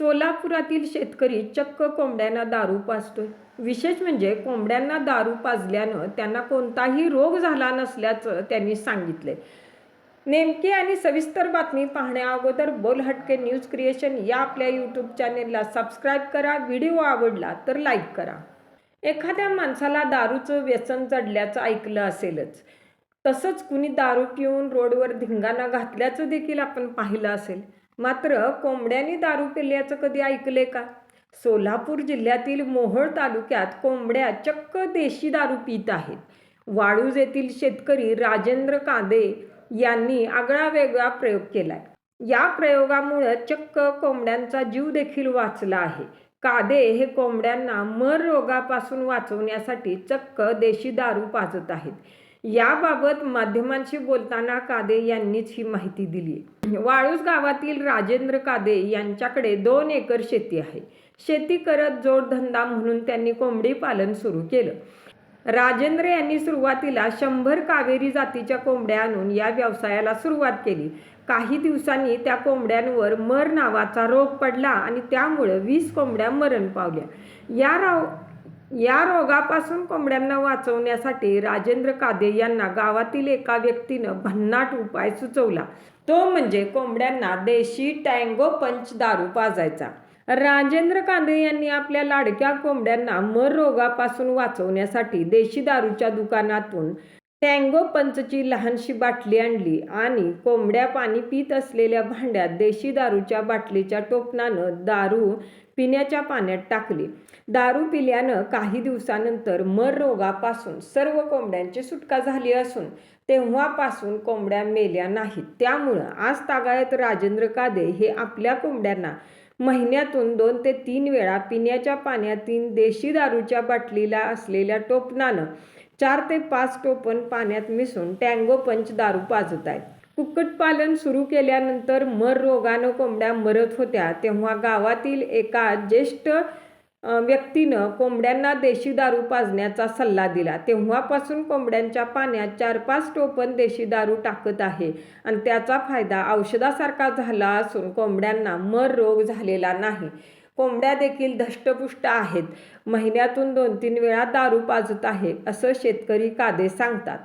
सोलापुरातील शेतकरी चक्क कोंबड्यांना दारू पाजतोय. विशेष म्हणजे कोंबड्यांना दारू पाजल्यानं त्यांना कोणताही रोग झाला नसल्याचं त्यांनी सांगितलंय. नेमकी आणि सविस्तर बातमी पाहण्याअगोदर बोल हटके न्यूज क्रिएशन या आपल्या यूट्यूब चॅनेलला सबस्क्राईब करा. व्हिडिओ आवडला तर लाईक करा. एखाद्या माणसाला दारूचं व्यसन चढल्याचं ऐकलं असेलच. तसंच कुणी दारू पिऊन रोडवर धिंगाणा घातल्याचं देखील आपण पाहिलं असेल. मात्र कोंबड्यांनी दारू पिल्याचं कधी ऐकले का? सोलापूर जिल्ह्यातील मोहोळ तालुक्यात कोंबड्या चक्क देशी दारू पित आहेत. वाळूज येथील शेतकरी राजेंद्र कांदे यांनी आगळा वेगळा प्रयोग केलाय. या प्रयोगामुळे चक्क कोंबड्यांचा जीव देखील वाचला आहे. कादे हे कोंबड्यांना मर रोगापासून वाचवण्यासाठी चक्क देशी दारू पाजत आहेत. याबाबत माध्यमांशी बोलताना कादे यांनीच ही माहिती दिली वाळूस गावातील राजेंद्र कादे यांच्याकडे दोन एकर शेती आहे. शेती करत जोडधंदा म्हणून त्यांनी कोंबडी पालन सुरू केलं. राजेंद्र यांनी सुरुवातीला शंभर कावेरी जातीच्या कोंबड्या आणून या व्यवसायाला सुरुवात केली. काही दिवसांनी त्या कोंबड्यांवर मर नावाचा रोग पडला आणि त्यामुळे वीस कोंबड्या मरण पावल्या. या राव या रोगापासून कोंबड्यांना वाचवण्यासाठी राजेंद्र कादे यांना गावातील एका व्यक्तीनं भन्नाट उपाय सुचवला. तो म्हणजे कोंबड्यांना देशी टँगो पंच दारू पाजायचा. राजेंद्र कांदे यांनी आपल्या लाडक्या कोंबड्यांना मर रोगापासून वाचवण्यासाठी देशी दारूच्या दुकानातून टँगो पंचची लहानशी बाटली आणली आणि कोंबड्या पाणी पित असलेल्या भांड्यात देशी दारूच्या बाटलीच्या टोपणानं दारू पिण्याच्या पाण्यात टाकली. दारू पिल्यानं काही दिवसानंतर मर रोगापासून सर्व कोंबड्यांची सुटका झाली असून तेव्हापासून कोंबड्या मेल्या नाहीत. त्यामुळं आज तागायत राजेंद्र कादे हे आपल्या कोंबड्यांना महिन्यातून दोन ते तीन वेळा पिण्याच्या पाण्यातील देशी दारूच्या बाटलीला असलेल्या टोपणानं चार ते पाच टोपण पाण्यात मिसळून टँगो पंच दारू पाजत आहेत कुक्कुटपालन सुरू केल्यानंतर मर रोगानं कोंबड्या मरत होत्या. तेव्हा गावातील एका ज्येष्ठ व्यक्तीनं कोंबड्यांना देशी दारू पाजण्याचा सल्ला दिला. तेव्हापासून कोंबड्यांच्या पाण्यात चार पाच टोपण देशी दारू टाकत आहे आणि त्याचा फायदा औषधासारखा झाला असून कोंबड्यांना मर रोग झालेला नाही. कोंबड्या देखील धष्टपुष्ट आहेत. महिन्यातून दोन तीन वेळा दारू पाजत आहे असं शेतकरी कादे सांगतात.